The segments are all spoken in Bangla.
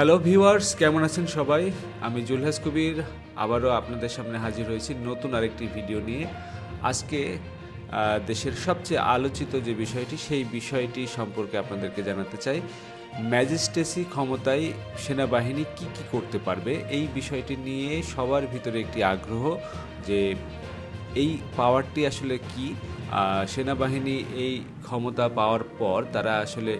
হ্যালো ভিউয়ার্স কেমন আছেন সবাই? আমি জুলহাস কবির, আবারও আপনাদের সামনে হাজির হয়েছি নতুন আরেকটি ভিডিও নিয়ে। আজকে দেশের সবচেয়ে আলোচিত যে বিষয়টি, সেই বিষয়টি সম্পর্কে আপনাদেরকে জানাতে চাই। ম্যাজিস্ট্রেসি ক্ষমতায় সেনাবাহিনী কি কি করতে পারবে? এই বিষয়টি নিয়ে সবার ভিতরে একটি আগ্রহ যে এই পাওয়ারটি আসলে কি? সেনাবাহিনী এই ক্ষমতা পাওয়ার পর তারা আসলে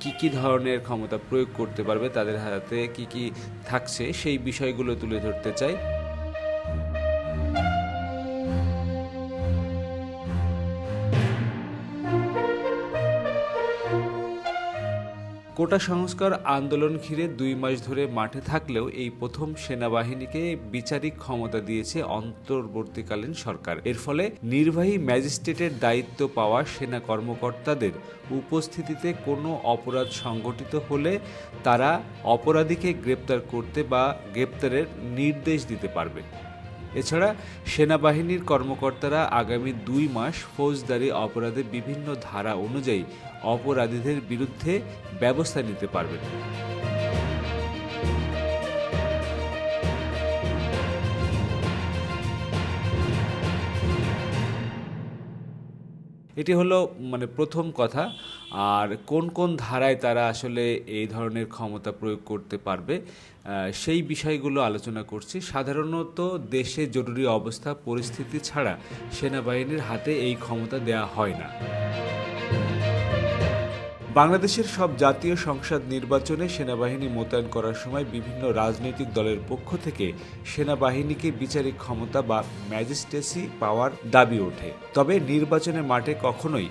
কি কি ধরনের ক্ষমতা প্রয়োগ করতে পারবে, তাদের হাতে কি কি থাকছে, সেই বিষয়গুলো তুলে ধরতে চাই। কোটা সংস্কার আন্দোলন ঘিরে দুই মাস ধরে মাঠে থাকলেও এই প্রথম সেনাবাহিনীকে বিচারিক ক্ষমতা দিয়েছে অন্তর্বর্তীকালীন সরকার। এর ফলে নির্বাহী ম্যাজিস্ট্রেটের দায়িত্ব পাওয়া সেনা কর্মকর্তাদের উপস্থিতিতে কোনো অপরাধ সংঘটিত হলে তারা অপরাধীকে গ্রেপ্তার করতে বা গ্রেপ্তারের নির্দেশ দিতে পারবে। এছাড়া সেনাবাহিনীর কর্মকর্তারা আগামী দুই মাস ফৌজদারি অপরাধে বিভিন্ন ধারা অনুযায়ী অপরাধীদের বিরুদ্ধে ব্যবস্থা নিতে পারবেন। এটি হলো মানে প্রথম কথা। আর কোন কোন ধারায় তারা আসলে এই ধরনের ক্ষমতা প্রয়োগ করতে পারবে সেই বিষয়গুলো আলোচনা করছি। সাধারণত দেশে জরুরি অবস্থা, পরিস্থিতি ছাড়া সেনাবাহিনীর হাতে এই ক্ষমতা দেওয়া হয় না। বাংলাদেশের সব জাতীয় সংসদ নির্বাচনে সেনাবাহিনী মোতায়েন করার সময় বিভিন্ন রাজনৈতিক দলের পক্ষ থেকে সেনাবাহিনীকে বিচারিক ক্ষমতা বা ম্যাজিস্ট্রেসি পাওয়ার দাবি ওঠে। তবে নির্বাচনের মাঠে কখনোই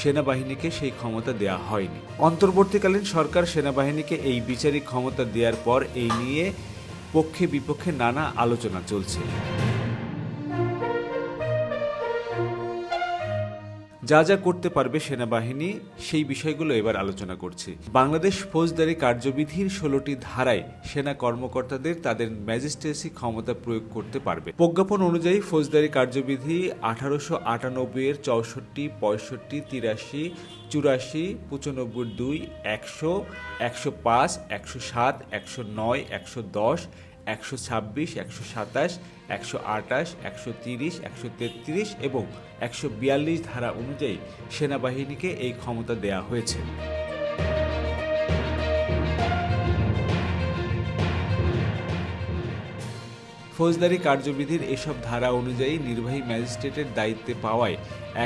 সেনাবাহিনীকে সেই ক্ষমতা দেওয়া হয়নি। অন্তর্বর্তীকালীন সরকার সেনাবাহিনীকে এই বিচারিক ক্ষমতা দেওয়ার পর এই নিয়ে পক্ষে বিপক্ষে নানা আলোচনা চলছে। যা যা করতে পারবে সেনাবাহিনী, সেই বিষয়গুলো এবার আলোচনা করছি। বাংলাদেশ ফৌজদারি কার্যবিধির ষোলোটি ধারায় সেনা কর্মকর্তাদের তাদের ম্যাজিস্ট্রেসি ক্ষমতা প্রয়োগ করতে পারবে। প্রজ্ঞাপন অনুযায়ী ফৌজদারি কার্যবিধি আঠারোশো আটানব্বই এর চৌষট্টি, পঁয়ষট্টি, তিরাশি, চুরাশি, পঁচানব্বই দুই, একশো একশো পাঁচ, একশো সাত, একশো নয়, একশো দশ একশো ছাব্বিশ, একশো সাতাশ, একশো আটাশ, একশো তিরিশ, একশো তেত্রিশ এবং একশো বিয়াল্লিশ ধারা অনুযায়ী সেনাবাহিনীকে এই ক্ষমতা দেয়া হয়েছে। ফৌজদারি কার্যবিধির এসব ধারা অনুযায়ী নির্বাহী ম্যাজিস্ট্রেটের দায়িত্বে পাওয়ায়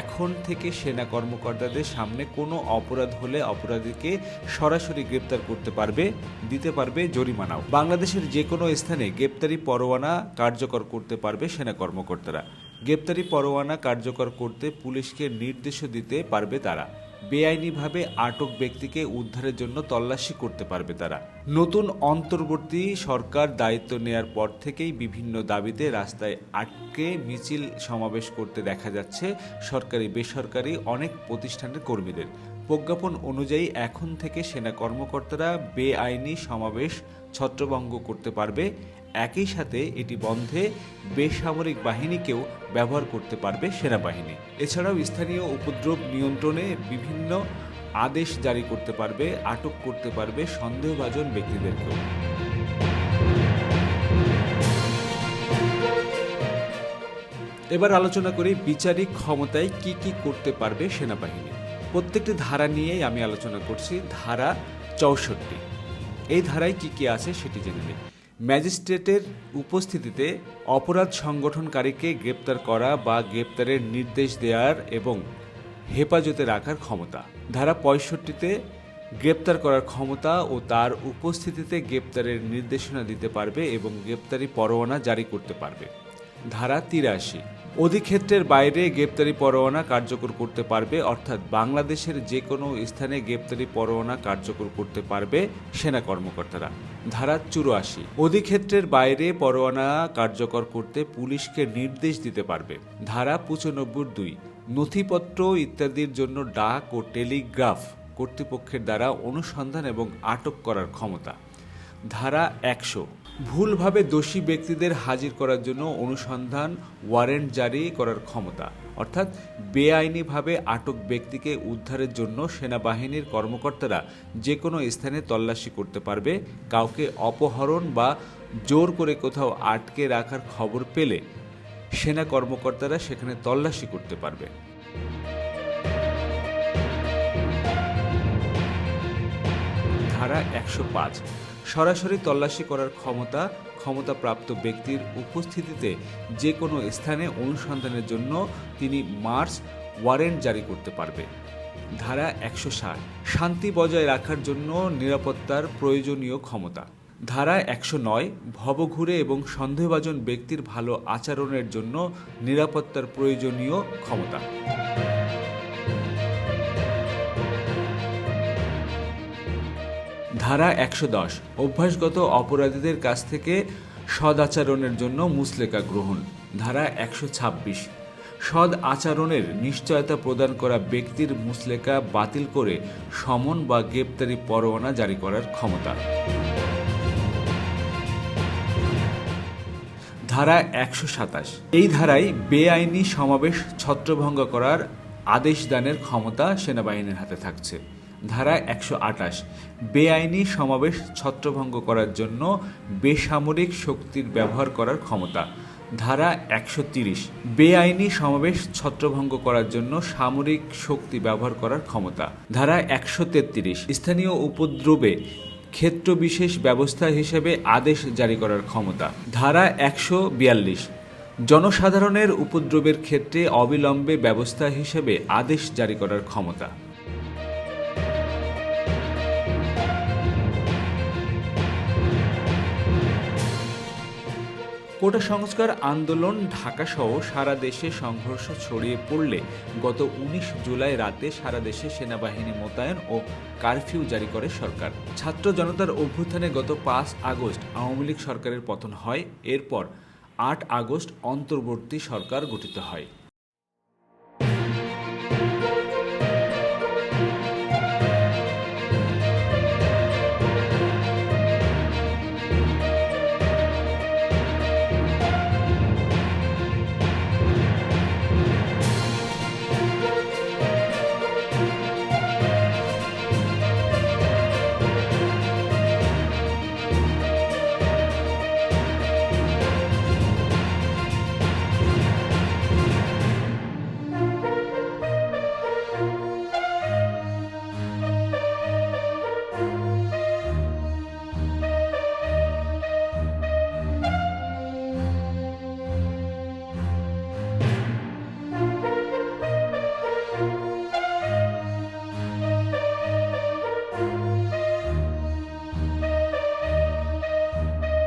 এখন থেকে সেনা কর্মকর্তাদের সামনে কোনো অপরাধ হলে অপরাধীকে সরাসরি গ্রেপ্তার করতে পারবে, দিতে পারবে জরিমানাও। বাংলাদেশের যে কোনো স্থানে গ্রেপ্তারি পরোয়ানা কার্যকর করতে পারবে সেনা কর্মকর্তারা। গ্রেপ্তারি পরোয়ানা কার্যকর করতে পুলিশকে নির্দেশও দিতে পারবে তারা। বেআইনিভাবে আটক ব্যক্তিকে উদ্ধারের জন্য তল্লাশি করতে পারবে তারা। নতুন অন্তর্বর্তী সরকার দায়িত্ব নেয়ার পর থেকেই বিভিন্ন দাবিতে রাস্তায় আটকে মিছিল সমাবেশ করতে দেখা যাচ্ছে সরকারি, বেসরকারি অনেক প্রতিষ্ঠানের কর্মীদের। প্রজ্ঞাপন অনুযায়ী এখন থেকে সেনা কর্মকর্তারা বেআইনি সমাবেশ ছত্রভঙ্গ করতে পারবে। একই সাথে এটি বন্ধে বেসামরিক বাহিনীকেও ব্যবহার করতে পারবে সেনাবাহিনী। এছাড়াও স্থানীয় উপদ্রব নিয়ন্ত্রণে বিভিন্ন আদেশ জারি করতে পারবে, আটক করতে পারবে সন্দেহভাজন ব্যক্তিদেরকেও। এবার আলোচনা করি বিচারিক ক্ষমতায় কি কি করতে পারবে সেনাবাহিনী। প্রত্যেকটি ধারা নিয়েই আমি আলোচনা করছি। ধারা চৌষট্টি। এই ধারায় কি কি আছে সেটি জেনে নিই। ম্যাজিস্ট্রেটের উপস্থিতিতে অপরাধ সংগঠনকারীকে গ্রেপ্তার করা বা গ্রেপ্তারের নির্দেশ দেওয়ার এবং হেফাজতে রাখার ক্ষমতা। ধারা পঁয়ষট্টিতে গ্রেপ্তার করার ক্ষমতা ও তার উপস্থিতিতে গ্রেপ্তারের নির্দেশনা দিতে পারবে এবং গ্রেপ্তারি পরোয়ানা জারি করতে পারবে। ধারা তিরাশি। অধিক্ষেত্রের বাইরে গ্রেপ্তারি পরোয়ানা কার্যকর করতে পারবে, অর্থাৎ বাংলাদেশের যে কোনো স্থানে গ্রেপ্তারি পরোয়ানা কার্যকর করতে পারবে সেনা কর্মকর্তারা। ধারা চুরাশি। অধিক্ষেত্রের বাইরে পরোয়ানা কার্যকর করতে পুলিশকে নির্দেশ দিতে পারবে। ধারা পঁচানব্বই দুই। নথিপত্র ইত্যাদির জন্য ডাক ও টেলিগ্রাফ কর্তৃপক্ষের দ্বারা অনুসন্ধান এবং আটক করার ক্ষমতা। ধারা একশো। ভুলভাবে দোষী ব্যক্তিদের হাজির করার জন্য অনুসন্ধান, ওয়ারেন্ট জারি করার ক্ষমতা। অর্থাৎ বেআইনিভাবে আটক ব্যক্তিকে উদ্ধারের জন্য সেনাবাহিনীর কর্মকর্তারা যে কোনো স্থানে তল্লাশি করতে পারবে, কাউকে অপহরণ বা জোর করে কোথাও আটকে রাখার খবর পেলে সেনা কর্মকর্তারা সেখানে তল্লাশি করতে পারবে। ধারা একশো পাঁচ সরাসরি তল্লাশি করার ক্ষমতা ক্ষমতাপ্রাপ্ত ব্যক্তির উপস্থিতিতে যে কোনো স্থানে অনুসন্ধানের জন্য তিনি মার্চ ওয়ারেন্ট জারি করতে পারবে ধারা একশো ষাট, শান্তি বজায় রাখার জন্য নিরাপত্তার প্রয়োজনীয় ক্ষমতা। ধারা একশো নয়, ভবঘুরে এবং সন্দেহভাজন ব্যক্তির ভালো আচরণের জন্য নিরাপত্তার প্রয়োজনীয় ক্ষমতা। ধারা একশো দশ, অভ্যাসগত অপরাধীদের কাছ থেকে সদাচরণের জন্য মুসলেকা গ্রহণ, ধারা একশো ছাব্বিশ। সদ আচরণের নিশ্চয়তা প্রদান করা ব্যক্তির মুসলেকা বাতিল করে সমন বা গ্রেপ্তারি পরোয়ানা জারি করার ক্ষমতা। ধারা একশো সাতাশ। এই ধারায় বেআইনি সমাবেশ ছত্রভঙ্গ করার আদেশ দানের ক্ষমতা সেনাবাহিনীর হাতে থাকছে। ধারা একশো আটাশ বেআইনি সমাবেশ ছত্রভঙ্গ করার জন্য বেসামরিক শক্তির ব্যবহার করার ক্ষমতা। ধারা একশো তিরিশ। বেআইনি সমাবেশ ছত্রভঙ্গ করার জন্য সামরিক শক্তি ব্যবহার করার ক্ষমতা। ধারা একশো তেত্রিশ। স্থানীয় উপদ্রবে ক্ষেত্রবিশেষ ব্যবস্থা হিসেবে আদেশ জারি করার ক্ষমতা। ধারা একশো বিয়াল্লিশ। জনসাধারণের উপদ্রবের ক্ষেত্রে অবিলম্বে ব্যবস্থা হিসেবে আদেশ জারি করার ক্ষমতা। কোটা সংস্কার আন্দোলন ঢাকাসহ সারা দেশে সংঘর্ষ ছড়িয়ে পড়লে গত উনিশ জুলাই রাতে সারা দেশে সেনাবাহিনী মোতায়েন ও কারফিউ জারি করে সরকার। ছাত্র জনতার অভ্যুত্থানে গত পাঁচ আগস্ট আওয়ামী লীগ সরকারের পতন হয়। এরপর আট আগস্ট অন্তর্বর্তী সরকার গঠিত হয়।